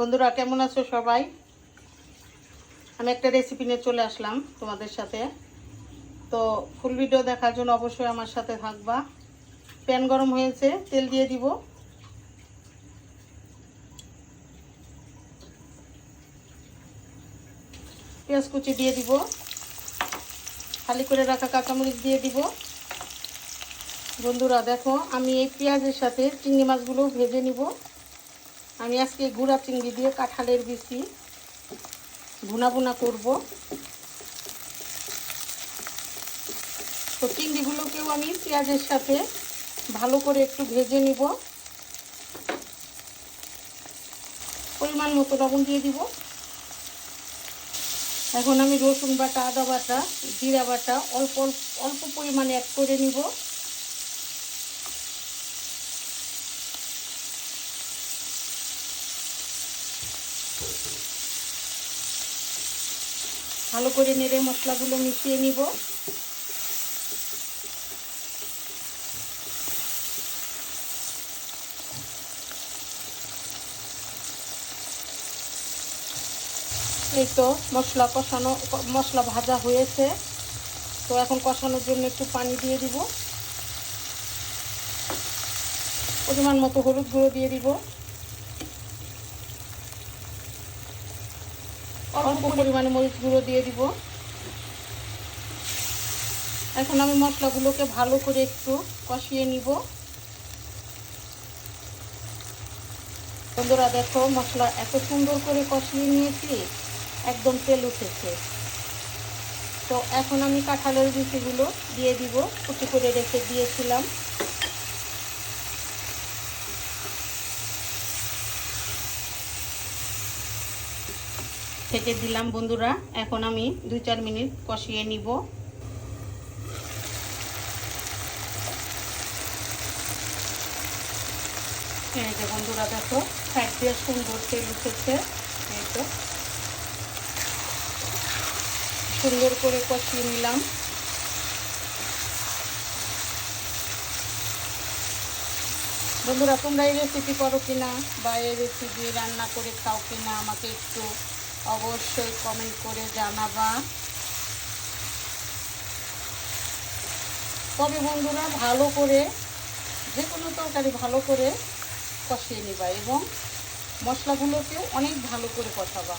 বন্ধুরা, কেমন আছো সবাই? আমি একটা রেসিপি নিয়ে চলে আসলাম তোমাদের সাথে। তো ফুল ভিডিও দেখার জন্য অবশ্যই আমার সাথে থাকবা। প্যান গরম হয়েছে, তেল দিয়ে দিব। পেঁয়াজ কুচি দিয়ে দিব। খালি করে রাখা কাঁচামরিচ দিয়ে দিব। বন্ধুরা, দেখো, আমি এই পেঁয়াজের সাথে চিংড়ি মাছগুলো ভেজে নিব। আমি আজকে গুঁড়া চিংড়ি দিয়ে কাঁঠালের বিচি ভুনা ভুনা করব। তো চিংড়িগুলোকেও আমি পেঁয়াজের সাথে ভালো করে একটু ভেজে নিব। পরিমাণ মতো লবণ দিয়ে দিব। এখন আমি রসুন বাটা, আদা বাটা, জিরা বাটা অল্প অল্প অল্প পরিমাণে অ্যাড করে নিব। ভালো করে নেড়ে মশলাগুলো মিশিয়ে নিব। এই তো মশলা কষানো, মশলা ভাজা হয়েছে। তো এখন কষানোর জন্য একটু পানি দিয়ে দিব। পরিমাণ মতো হলুদ গুঁড়ো দিয়ে দিব। অল্প পরিমাণে মরিচ গুঁড়ো দিয়ে দিব। এখন আমি মশলাগুলোকে ভালো করে একটু কষিয়ে নিব। বন্ধুরা দেখো, মশলা এত সুন্দর করে কষিয়ে নিয়েছি, একদম তেল উঠেছে। তো এখন আমি কাঁঠালের বিচিগুলো দিয়ে দিব, কুচি করে রেখে দিয়েছিলাম। থেকে দিলাম বন্ধুরা। এখন আমি দুই চার মিনিট কষিয়ে নিব। এই যে বন্ধুরা, দেখো সাইড দিয়ে সুন্দর তেল উঠেছে। এই তো। সুন্দর করে কষিয়ে নিলাম। বন্ধুরা, তোমরা এই রেসিপি করো কিনা বা এই রেসিপি রান্না করে খাও কিনা আমাকে একটু অবশ্যই কমেন্ট করে জানাবা। তবে বন্ধুরা, ভালো করে যে কোনো তরকারি ভালো করে কষিয়ে নিবা এবং মশলাগুলোকেও অনেক ভালো করে কষাবা।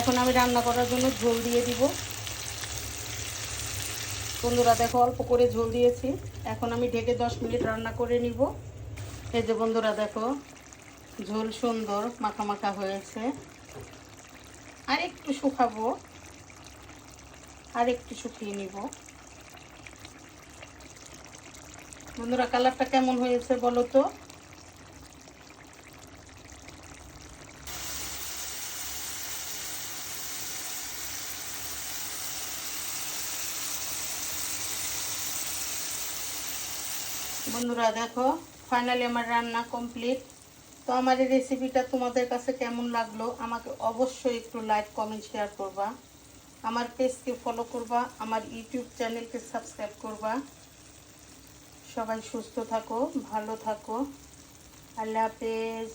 এখন আমি রান্না করার জন্য ঝোল দিয়ে দিব। বন্ধুরা, দেখো অল্প করে ঝোল দিয়েছি। এখন আমি ঢেকে দশ মিনিট রান্না করে নিব। এই যে বন্ধুরা, দেখো ঝোল সুন্দর, মাখা মাখা হয়েছে। আর একটু শুকাবো। আর একটু শুকিয়ে নিব। বন্ধুরা, কালারটা কেমন হয়েছে বলো তো? বন্ধুরা, দেখো ফাইনালি আমার রান্না কমপ্লিট তো আমার এই রেসিপিটা তোমাদের কাছে কেমন লাগল, আমাকে অবশ্যই একটু লাইক কমেন্ট শেয়ার করবা। আমার পেজকে ফলো করবা, আমার ইউটিউব চ্যানেলকে সাবস্ক্রাইব করবা। সবাই সুস্থ থাকো, ভালো থাকো। আল্লাহ হাফেজ।